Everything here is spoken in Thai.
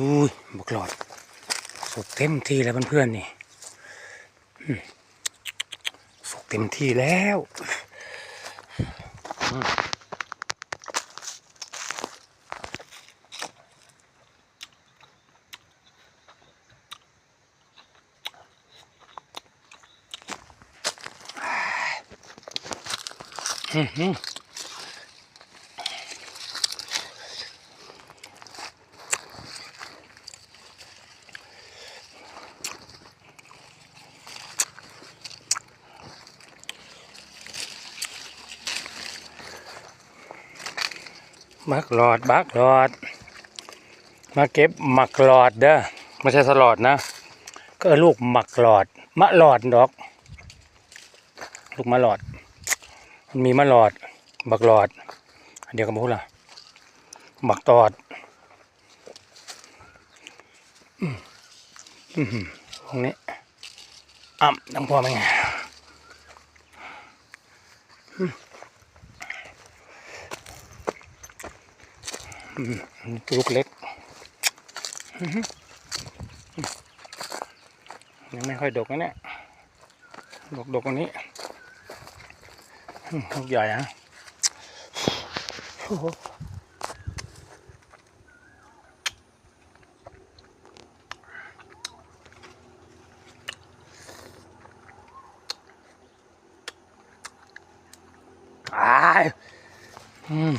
อุ้ยบกหลอดสุกเต็มที่แล้วเพื่อนๆนี่สุกเต็มที่แล้วอืม มักหลอดบักหลอด มาเก็บหมักหลอดเด้อไม่ใช่สลอดนะ ก็ลูกหมักหลอด มะหลอดดอก ลูกมะหลอด มันมีมะหลอดบักหลอดอเดียวกันพูดละบักตอดอืมอืมตรงนี้อ่ำน้ำพอไหมไงอืมอืม ลูกเล็ก ยังไม่ค่อยดกนะเนี่ย ดกดกว่านี้ลูกใหญ่ฮะโอ้โหอ้ายอืม